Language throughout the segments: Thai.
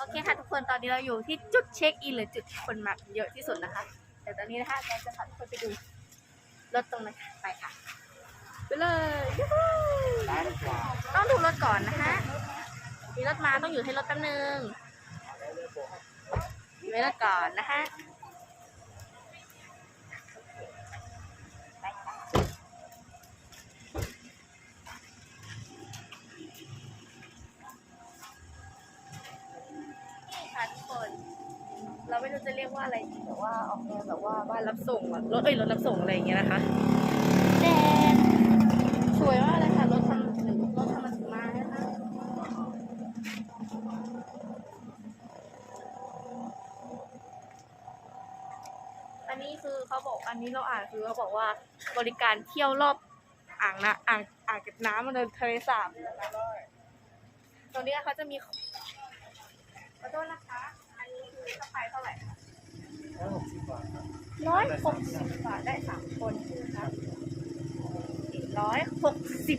โอเคค่ะทุกคนตอนนี้เราอยู่ที่จุดเช็คอินหรือจุดที่คนมาเยอะที่สุดนะคะ แต่ตอนนี้นะคะแกจะพาทุกคนไปดูรถตรงนั้นค่ะไปค่ะ ไปเลยยูฮูต้องดูรถก่อนนะคะมีรถมาต้องอยู่ให้รถแป๊บนึงไว้รถก่อนนะคะ เราไม่รู้จะเรียกว่าอะไรดีแต่ว่าออกแนวแบบว่าบ้านรับส่งอะรถเอ้ยรถรับส่งอะไรอย่างเงี้ยนะคะแดนสวยมากเลยค่ะรถทำหรือรถทำมาถึงมานะคะอันนี้คือเขาบอกอันนี้เราอ่านคือเขาบอกว่าบริการเที่ยวรอบอ่างนะอ่างอ่างเก็บน้ำมันเลยทะเลสาบตรงนี้เขาจะมีขอโทษนะคะ อันนี้คือค่าไฟเท่าไหร่คะ ร้อยหกสิบบาทครับร้อยหกสิบบาทได้สามคนใช่ไหมคะร้อยหกสิบ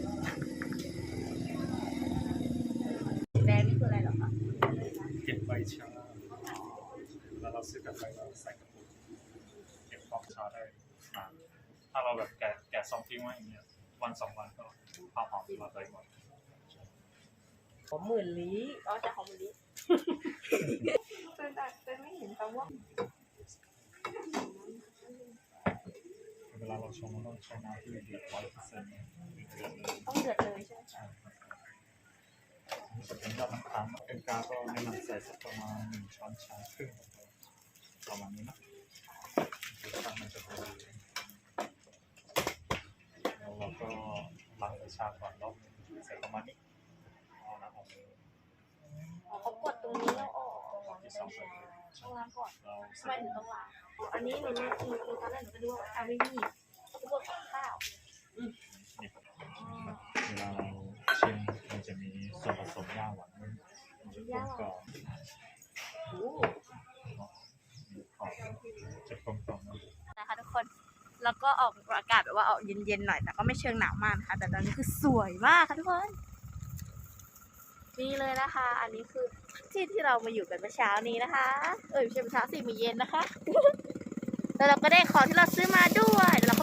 แดงนี่คืออะไรเหรอคะเก็บใบชาแล้วเราซื้อกาแฟเราใส่กระปุกเก็บฟองชาได้นานถ้าเราแบบแกะแกะซองทิ้งไว้อย่างเงี้ยวันสองวันก็ความหอมเราได้หมดของหมื่นลี้อ๋อจากของหมื่นลี้เป็นแต่เป็นไม่เห็นคำว่า เว ลาเราชงเราต้องใช้น้ำที่เดือดร้อยเปอร์เซ็นต์ต้องเดือดเลยใช่ไหมใช่ครับจะเป็นยอดน้ำตาลเป็นกาก็แนะนำใส่สักประมาณหนึ่งช้อนชาครึ่งประมาณนี้นะรสชาติมันจะพอดีแล้วเราก็ล้างใบชาก่อนรอบหนึงใส่ประมาณนี้เอาน้ำออกเลยเขากดตรงนี้แล้วออกที่สองใส่ต้องล้างก่อนทำไมถึงต้องล้างอันนี้หนูรู้หนูรู้ตอนแรกหนูก็ดูว่าอาวินี่คือ พวกกับข้าวนี่ครับเวลาเราชิมมันจะมีส่วนผสมย่าหวานมันจะกลมกล่อมโอ้หอมจะกลมกล่อมนะนะคะทุกคน แล้วก็ออกอากาศแบบว่าออกเย็นๆหน่อย แต่ก็ไม่เชิงหนาวมากนะคะแต่ตอนนี้คือสวยมากค่ะทุกคน นี่เลยนะคะ อันนี้คือที่ที่เรามาอยู่กันเมื่อเช้านี้นะคะ เอ้ยไม่ใช่เมื่อเช้าสิมื้อเย็นนะคะ แล้วเราก็ได้ของที่เราซื้อมาด้วยเดี๋ยวเรา